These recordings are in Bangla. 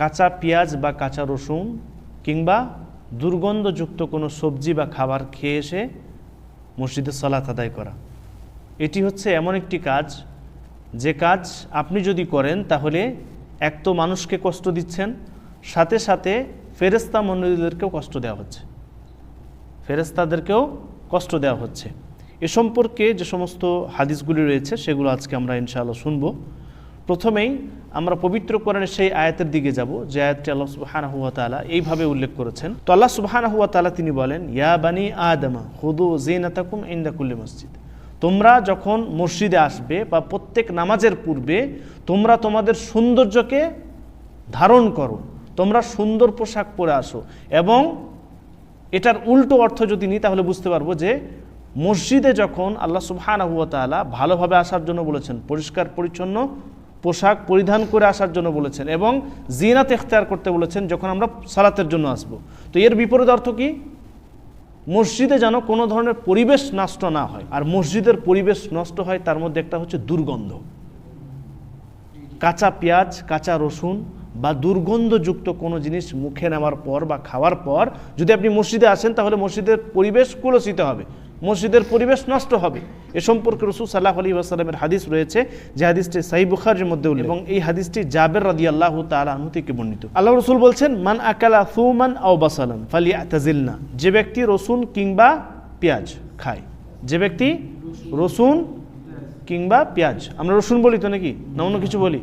কাঁচা পেঁয়াজ বা কাঁচা রসুন কিংবা দুর্গন্ধযুক্ত কোনো সবজি বা খাবার খেয়ে এসে মসজিদে সলাত আদায় করা। এটি হচ্ছে এমন একটি কাজ, যে কাজ আপনি যদি করেন তাহলে এক তো মানুষকে কষ্ট দিচ্ছেন, সাথে সাথে ফেরেস্তা মন্ডলীদেরকেও কষ্ট দেওয়া হচ্ছে। ফেরেস্তাদেরকেও কষ্ট দেওয়া হচ্ছে। এ সম্পর্কে যে সমস্ত হাদিসগুলি রয়েছে, সেগুলো আজকে আমরা ইনশাআল্লাহ শুনব। প্রথমেই আমরা পবিত্র কোরআনের সেই আয়াতের দিকে যাব, যে আয়াতটি আল্লাহ সুবাহানা হুয়া তালা এইভাবে উল্লেখ করেছেন। তো আল্লাহ সুবাহানা হুয়া তালা তিনি বলেন, ইয়া বানি আদমা হুদু জিনাতাকুম ইন্দাকুল্লি মসজিদ। তোমরা যখন মসজিদে আসবে বা প্রত্যেক নামাজের পূর্বে তোমরা তোমাদের সৌন্দর্যকে ধারণ করো, তোমরা সুন্দর পোশাক পরে আসো এবং এটার উল্টো অর্থ যদি নিই, তাহলে বুঝতে পারব যে মসজিদে যখন আল্লাহ সুবহানা হুয়া তাআলা ভালোভাবে আসার জন্য বলেছেন, পরিষ্কার, পরিচ্ছন্ন পোশাক পরিধান করে আসার জন্য বলেছেন এবং জিনাত এখতিয়ার করতে বলেছেন যখন আমরা সালাতের জন্য আসব। তো এর বিপরীত অর্থ কি? মসজিদে যেন কোনো ধরনের পরিবেশ নষ্ট না হয়। আর মসজিদের পরিবেশ নষ্ট হয়, তার মধ্যে একটা হচ্ছে দুর্গন্ধ। কাঁচা পেঁয়াজ, কাঁচা রসুন বা দুর্গন্ধযুক্ত কোনো জিনিস মুখে নেওয়ার পর বা খাওয়ার পর যদি আপনি মসজিদে আসেন, তাহলে মসজিদের পরিবেশ কুলসিত হবে। মসজিদের পরিবেশ নষ্ট হবে। এ সম্পর্কে রসুল সাল্লাহ আলী আসালামের হাদিস রয়েছে। যে হাদিসটি সাই বুখারের মধ্যে এবং এই হাদিসটি জাবের রাদি আল্লাহ তালা থেকে বর্ণিত। আল্লাহ রসুল বলছেন, মান আকালা সুমান আও বাসালান ফালি তাজিলনা যে ব্যক্তি রসুন কিংবা পেঁয়াজ খায়। যে ব্যক্তি রসুন কিংবা পেঁয়াজ। আমরা রসুন বলি তো নাকি? না অন্য কিছু বলি?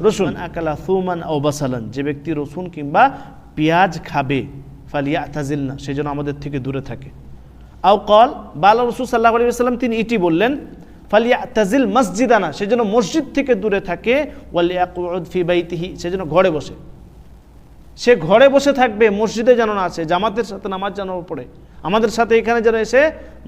রসুন। আকালা সুমান ও বাসালান। যে ব্যক্তি রসুন কিংবা পেঁয়াজ খাবে ফালিয়া তাজিল না সেই জন্য আমাদের থেকে দূরে থাকে। আও কল, বালা রসুল সাল্লাহ আলী সাল্লাম তিনি ইটি বললেন ফালিয়া তাজিল মসজিদ মসজিদানা সেজন্য মসজিদ থেকে দূরে থাকে ওয়ালিয়া বাইতিহি সেজন্য ঘরে বসে। সে ঘরে বসে থাকবে, মসজিদে যেন না আছে জামাতের সাথে নামাজ যেন পড়ে। আমাদের সাথে এখানে যেন এসে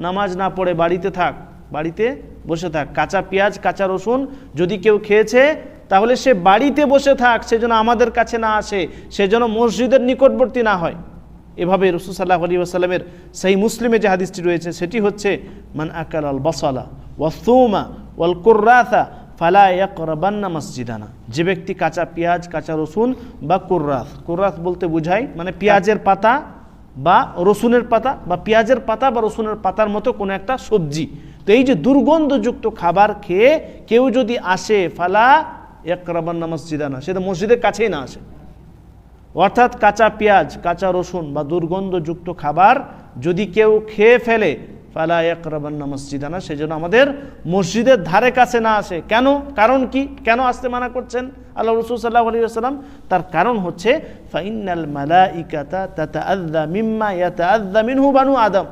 নামাজ না পড়ে, বাড়িতে থাক, বাড়িতে বসে থাক। কাঁচা পেঁয়াজ, কাঁচা রসুন যদি কেউ খেয়েছে, তাহলে সে বাড়িতে বসে থাক, সে যেন আমাদের কাছে না আসে, সে যেন মসজিদের নিকটবর্তী না হয়। এভাবে রসুল সাল্লাহ আলী আসাল্লামের সেই মুসলিমে যে হাদিসটি রয়েছে, সেটি হচ্ছে, মান আকাল আল বসালা ওয়াসুমা ওয়াল কুর্রাথা ফালা ইয়াকরাবান্না মসজিদানা। যে ব্যক্তি কাঁচা পেঁয়াজ, কাঁচা রসুন বা কুর্রাত কুর্রাত বলতে বোঝায় মানে পেঁয়াজের পাতা বা রসুনের পাতা বা পেঁয়াজের পাতা বা রসুনের পাতার মতো কোনো একটা সবজি। তো এই যে দুর্গন্ধযুক্ত খাবার খেয়ে কেউ যদি আসে, ফালা একরাবান্না মসজিদানা সেটা মসজিদের কাছেই না আসে। অর্থাৎ কাঁচা পেঁয়াজ, কাঁচা রসুন বা দুর্গন্ধযুক্ত খাবার যদি কেউ খেয়ে ফেলে, ফালা একরাবান্না মসজিদানা, সেজন্য আমাদের মসজিদের ধারে কাছে না আসে। কেন? কারণ কি? কেন আসতে মানা করছেন? আল্লাহ রসুল সাল্লাহ আলী আসসালাম তার কারণ হচ্ছে ফাইনাল মালা ইকাতা তাতা আদা মিম্মা ইয়াতা আদা মিনহু বানু আদম।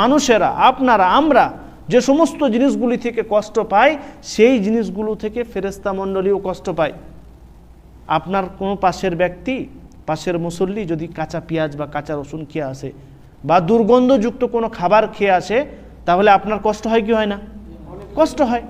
মানুষেরা, আপনারা, আমরা যে সমস্ত জিনিসগুলি থেকে কষ্ট পাই, সেই জিনিসগুলো থেকে ফেরেস্তা মণ্ডলীও কষ্ট পায়। আপনার কোনো পাশের ব্যক্তি পাশের মুসল্লি যদি কাঁচা পেঁয়াজ বা কাঁচা রসুন খেয়ে আসে বা দুর্গন্ধযুক্ত কোনো খাবার খেয়ে আসে, তাহলে আপনার কষ্ট হয় কি হয় না? কষ্ট হয়।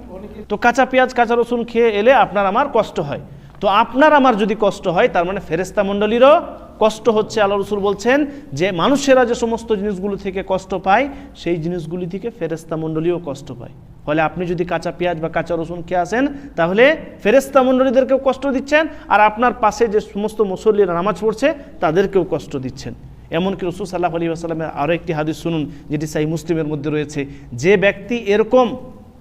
তো কাঁচা পেঁয়াজ, কাঁচা রসুন খেয়ে এলে আপনার আমার কষ্ট হয়। তো আপনার আমার যদি কষ্ট হয়, তার মানে ফেরেস্তা মণ্ডলীরও কষ্ট হচ্ছে। আল্লাহ রসুল বলছেন যে, মানুষেরা যে সমস্ত জিনিসগুলো থেকে কষ্ট পায়, সেই জিনিসগুলি থেকে ফেরেস্তা মণ্ডলীও কষ্ট পায়। ফলে আপনি যদি কাঁচা পেঁয়াজ বা কাঁচা রসুন খেয়ে আসেন, তাহলে ফেরেস্তা মণ্ডলীদেরকেও কষ্ট দিচ্ছেন আর আপনার পাশে যে সমস্ত মুসল্লিরা নামাজ পড়ছে, তাদেরকেও কষ্ট দিচ্ছেন। এমনকি রসুল সাল্লাহ আলী আসালামের আরও একটি হাদিস শুনুন, যেটি সাই মুসলিমের মধ্যে রয়েছে। যে ব্যক্তি এরকম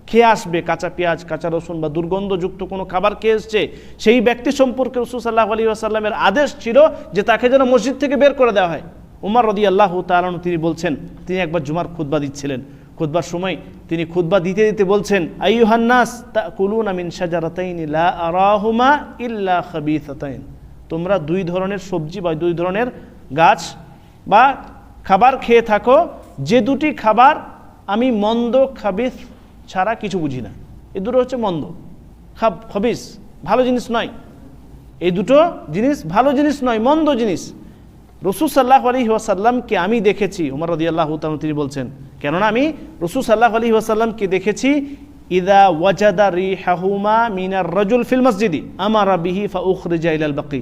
খেয়ে আসবে, কাঁচা পেঁয়াজ, কাঁচা রসুন বা দুর্গন্ধযুক্ত কোনো খাবার খেয়ে এসছে, সেই ব্যক্তি সম্পর্কে রসুল সাল্লাহ আলী আসাল্লামের আদেশ ছিল যে তাকে যেন মসজিদ থেকে বের করে দেওয়া হয়। উমার রদি আল্লাহ তালানু তিনি বলছেন, তিনি একবার জুমার খুদ্া দিচ্ছিলেন। খুদ্বার সময় তিনি খুদ্া দিতে দিতে বলছেন আইহান্নাস তা কুলুন আমিন সাজারাতাইন লা আরাহুমা ইল্লা খাবিসাতাইন। তোমরা দুই ধরনের সবজি বা দুই ধরনের গাছ বা খাবার খেয়ে থাকো, যে দুটি খাবার আমি মন্দ খাবিস ছাড়া কিছু বুঝি না। এই দুটো হচ্ছে মন্দ। খাব, খবিস, ভালো জিনিস নয়। এই দুটো জিনিস ভালো জিনিস নয়, মন্দ জিনিস। রসুল সাল্লাহ আলী ওয়াসাল্লামকে আমি দেখেছি, উমর রদি আল্লাহ তিনি বলছেন কেননা আমি রসুল সাল্লাহ আলী ওয়াসাল্লামকে দেখেছি, ইদা ওয়াজাদা রি হাহুমা মিনার রজুল ফিল মসজিদি, আমার বিহি ফা উখরিজা ইলাল বাকি।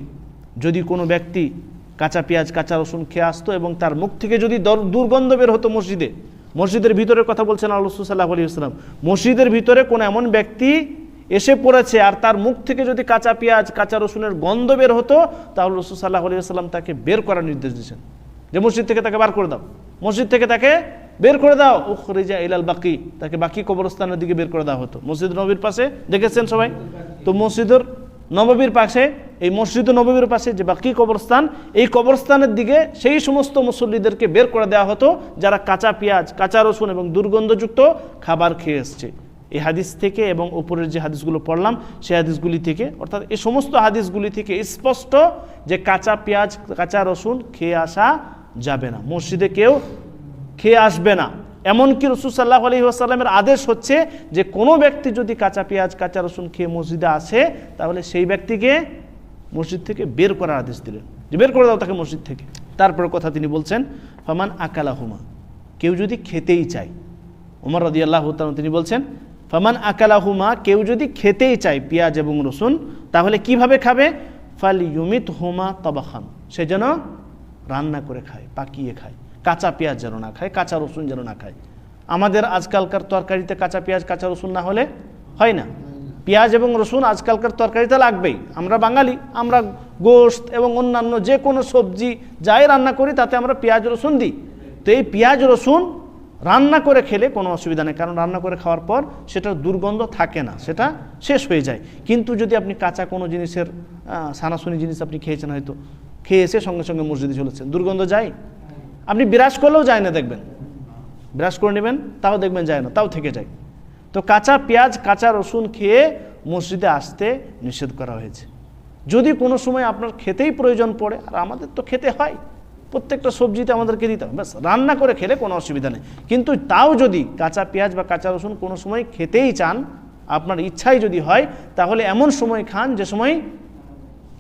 যদি কোনো ব্যক্তি কাঁচা পেঁয়াজ, কাঁচা রসুন খেয়ে আসতো এবং তার মুখ থেকে যদি দর- দুর্গন্ধ বের হতো মসজিদে, মসজিদের ভিতরে কথা বলছেন আল্লাহ সাল্লাহ আলী আসসালাম মসজিদের ভিতরে কোনো এমন ব্যক্তি এসে পড়েছে আর তার মুখ থেকে যদি কাঁচা পেঁয়াজ, কাঁচা রসুনের গন্ধ বের হতো, তাহলে রসুল সাল্লাহ আলী সাল্লাম তাকে বের করার নির্দেশ দিয়েছেন। যে মসজিদ থেকে তাকে বার করে দাও। মসজিদ থেকে তাকে বের করে দাও। উখরিজা ইলাল বাকি। তাকে বাকি কবরস্থানের দিকে বের করে দেওয়া হতো। মসজিদ নবীর পাশে, দেখেছেন সবাই? তো মসজিদের নববীর পাশে, এই মসজিদ নববীর পাশে যে বাকি কবরস্থান, এই কবরস্থানের দিকে সেই সমস্ত মুসল্লিদেরকে বের করে দেওয়া হতো, যারা কাঁচা পেঁয়াজ, কাঁচা রসুন এবং দুর্গন্ধযুক্ত খাবার খেয়ে এসছে। এই হাদিস থেকে এবং উপরের যে হাদিসগুলো পড়লাম, সেই হাদিসগুলি থেকে, অর্থাৎ এই সমস্ত হাদিসগুলি থেকে স্পষ্ট যে কাঁচা পেঁয়াজ, কাঁচা রসুন খেয়ে আসা যাবে না। মসজিদে কেউ খেয়ে আসবে না। এমনকি রসুল সাল্লাহ আলহি আসাল্লামের আদেশ হচ্ছে যে, কোনো ব্যক্তি যদি কাঁচা পেঁয়াজ, কাঁচা রসুন খেয়ে মসজিদে আসে, তাহলে সেই ব্যক্তিকে মসজিদ থেকে বের করার আদেশ দিলেন। যে, বের করে দাও তাকে মসজিদ থেকে। তারপর কথা তিনি বলছেন, ফামান আকালা হুমা কেউ যদি খেতেই চায় ওমর রদি আল্লাহ তিনি বলছেন, ফামান আকালা হুমা কেউ যদি খেতেই চায় পেঁয়াজ এবং রসুন, তাহলে কীভাবে খাবে? ফাল ইউমিত হুমা তবাখান। সে যেন রান্না করে খায়, পাকিয়ে খায়, কাঁচা পেঁয়াজ যেন না খায়, কাঁচা রসুন যেন না খায়। আমাদের আজকালকার তরকারিতে কাঁচা পেঁয়াজ, কাঁচা রসুন না হলে হয় না। পেঁয়াজ এবং রসুন আজকালকার তরকারিতে লাগবেই। আমরা বাঙালি, আমরা গোশত এবং অন্যান্য যে কোনো সবজি যাই রান্না করি, তাতে আমরা পেঁয়াজ, রসুন দিই। তো এই পেঁয়াজ, রসুন রান্না করে খেলে কোনো অসুবিধা নেই, কারণ রান্না করে খাওয়ার পর সেটার দুর্গন্ধ থাকে না, সেটা শেষ হয়ে যায়। কিন্তু যদি আপনি কাঁচা কোনো জিনিসের সানাসুনি জিনিস আপনি খেয়েছেন হয়তো খেয়ে এসে সঙ্গে সঙ্গে মসজিদে চলেছেন। দুর্গন্ধ যায়? আপনি বিরাজ করলেও যায় না দেখবেন। ব্রাশ করে নেবেন, তাও দেখবেন যায় না, তাও থেকে যায়। তো কাঁচা পেঁয়াজ, কাঁচা রসুন খেয়ে মসজিদে আসতে নিষেধ করা হয়েছে। যদি কোনো সময় আপনার খেতেই প্রয়োজন পড়ে, আর আমাদের তো খেতে হয়, প্রত্যেকটা সবজিতে আমাদেরকে দিতে হবে। ব্যাস, রান্না করে খেলে কোনো অসুবিধা নেই। কিন্তু তাও যদি কাঁচা পেঁয়াজ বা কাঁচা রসুন কোনো সময় খেতেই চান, আপনার ইচ্ছাই যদি হয়, তাহলে এমন সময় খান যে সময়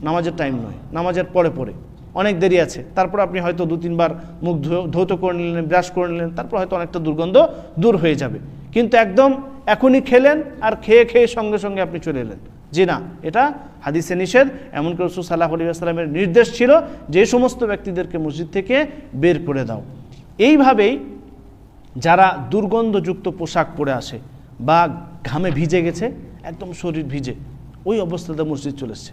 নামাজের টাইম নয়, নামাজের পরে পরে। অনেক দেরি আছে। তারপর আপনি হয়তো দু, তিনবার মুখ ধৌত করে নিলেন ব্রাশ করে নিলেন, তারপর হয়তো অনেকটা দুর্গন্ধ দূর হয়ে যাবে। কিন্তু একদম এখনই খেলেন আর খেয়ে খেয়ে সঙ্গে সঙ্গে আপনি চলে এলেন। জি না, এটা হাদিসে নিষেধ। এমনকি রসুল সাল্লাহ আলী আসসালামের নির্দেশ ছিল যে সমস্ত ব্যক্তিদেরকে মসজিদ থেকে বের করে দাও। এইভাবেই যারা দুর্গন্ধযুক্ত পোশাক পরে আসে বা ঘামে ভিজে গেছে, একদম শরীর ভিজে, ওই অবস্থাতে মসজিদ চলে এসছে।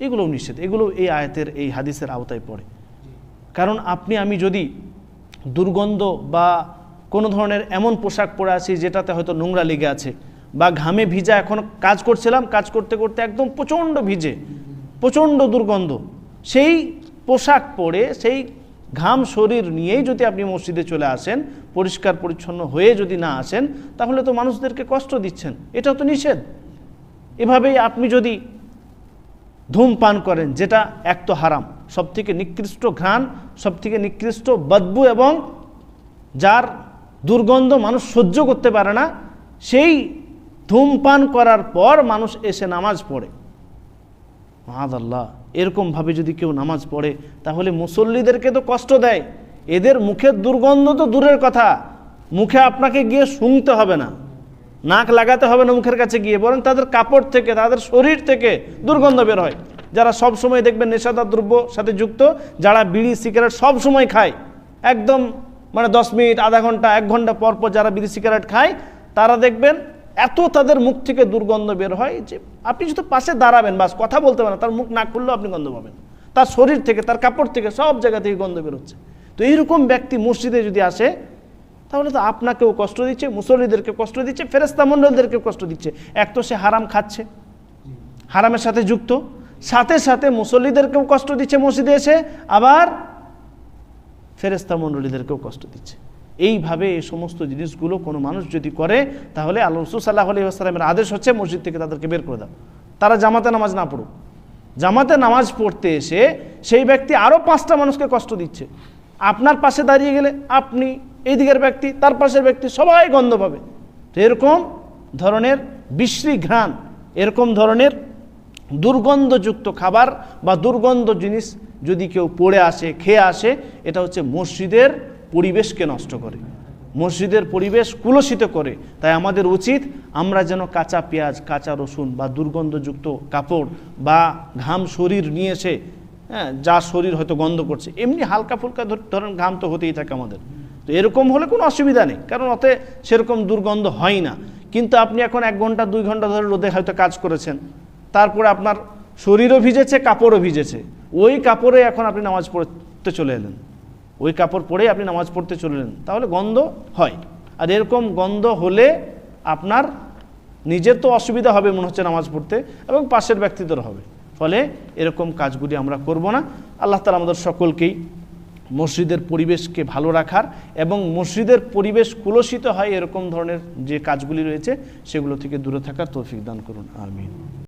এগুলোও নিষেধ এগুলো এই আয়াতের, এই হাদিসের আওতায় পড়ে। কারণ আপনি, আমি যদি দুর্গন্ধ বা কোনো ধরনের এমন পোশাক পরে আছি যেটাতে হয়তো নোংরা লেগে আছে বা ঘামে ভিজা এখন কাজ করছিলাম, কাজ করতে করতে একদম প্রচণ্ড ভিজে, প্রচণ্ড দুর্গন্ধ, সেই পোশাক পরে, সেই ঘাম শরীর নিয়েই যদি আপনি মসজিদে চলে আসেন, পরিষ্কার পরিচ্ছন্ন হয়ে যদি না আসেন, তাহলে তো মানুষদেরকে কষ্ট দিচ্ছেন। এটা তো নিষেধ। এভাবেই আপনি যদি ধূমপান করেন, যেটা এক তো হারাম। সব থেকে নিকৃষ্ট ঘ্রাণ সব থেকে নিকৃষ্ট বদবু এবং যার দুর্গন্ধ মানুষ সহ্য করতে পারে না, সেই ধূমপান করার পর মানুষ এসে নামাজ পড়ে। আল্লাহ এরকমভাবে যদি কেউ নামাজ পড়ে, তাহলে মুসল্লিদেরকে তো কষ্ট দেয়। এদের মুখের দুর্গন্ধ তো দূরের কথা। মুখে আপনাকে গিয়ে শুনতে হবে না। নাক লাগাতে হবে না মুখের কাছে গিয়ে, বরং তাদের কাপড় থেকে, তাদের শরীর থেকে দুর্গন্ধ বের হয়। যারা সব সময় দেখবেন নেশাদার দ্রব্য সাথে যুক্ত, যারা বিড়ি, সিগারেট সব সময় খায়, একদম মানে দশ মিনিট, আধা ঘণ্টা, এক ঘণ্টা পর পর যারা বিড়ি, সিগারেট খায়, তারা দেখবেন এত তাদের মুখ থেকে দুর্গন্ধ বের হয় যে আপনি শুধু পাশে দাঁড়াবেন, বাস কথা বলতে পারেন তার মুখ না খুললেও আপনি গন্ধ পাবেন। তার শরীর থেকে, তার কাপড় থেকে সব জায়গা থেকে গন্ধ বেরোচ্ছে তো এইরকম ব্যক্তি মসজিদে যদি আসে তাহলে তো আপনাকেও কষ্ট দিচ্ছে, মুসল্লিদেরকে কষ্ট দিচ্ছে ফেরেস্তা মণ্ডলদেরকে কষ্ট দিচ্ছে। এক তো সে হারাম খাচ্ছে, হারামের সাথে যুক্ত, সাথে সাথে মুসল্লিদেরকেও কষ্ট দিচ্ছে মসজিদে এসে, আবার ফেরেস্তা মণ্ডলীদেরকেও কষ্ট দিচ্ছে। এইভাবে এই সমস্ত জিনিসগুলো কোনো মানুষ যদি করে, তাহলে আল্লাহ রসুল সাল্লাহ আলী আসসালামের আদেশ হচ্ছে মসজিদ থেকে তাদেরকে বের করে দাও। তারা জামাতে নামাজ না পড়ুক। জামাতে নামাজ পড়তে এসে সেই ব্যক্তি আরও পাঁচটা মানুষকে কষ্ট দিচ্ছে। আপনার পাশে দাঁড়িয়ে গেলে আপনি এই দিকের ব্যক্তি, তার পাশের ব্যক্তি, সবাই গন্ধ পাবে। তো এরকম ধরনের বিশ্রী ঘ্রাণ, এরকম ধরনের দুর্গন্ধযুক্ত খাবার বা দুর্গন্ধ জিনিস যদি কেউ পড়ে আসে, খেয়ে আসে, এটা হচ্ছে মসজিদের পরিবেশকে নষ্ট করে। মসজিদের পরিবেশ কুলসিত করে। তাই আমাদের উচিত আমরা যেন কাঁচা পেঁয়াজ, কাঁচা রসুন বা দুর্গন্ধযুক্ত কাপড় বা ঘাম শরীর নিয়ে এসে হ্যাঁ যা শরীর হয়তো গন্ধ করছে, এমনি হালকা ফুলকা ধর- ধরেন ঘাম তো হতেই থাকে আমাদের। তো এরকম হলে কোনো অসুবিধা নেই, কারণ অতে সেরকম দুর্গন্ধ হয় না। কিন্তু আপনি এখন এক ঘণ্টা, দুই ঘণ্টা ধরে রোদে হয়তো কাজ করেছেন। তারপরে আপনার শরীরও ভিজেছে, কাপড়ও ভিজেছে। ওই কাপড়ে এখন আপনি নামাজ পড়তে চলে এলেন। ওই কাপড় পরেই আপনি নামাজ পড়তে চলে এলেন। তাহলে গন্ধ হয়। আর এরকম গন্ধ হলে আপনার নিজের তো অসুবিধা হবে মনে হচ্ছে নামাজ পড়তে, এবং পাশের ব্যক্তিদের হবে। ফলে এরকম কাজগুলি আমরা করব না। আল্লাহ তালা আমাদের সকলকেই মসজিদের পরিবেশকে ভালো রাখার এবং মসজিদের পরিবেশ কুলসিত হয় এরকম ধরনের যে কাজগুলি রয়েছে, সেগুলো থেকে দূরে থাকার তৌফিক দান করুন। আমিন।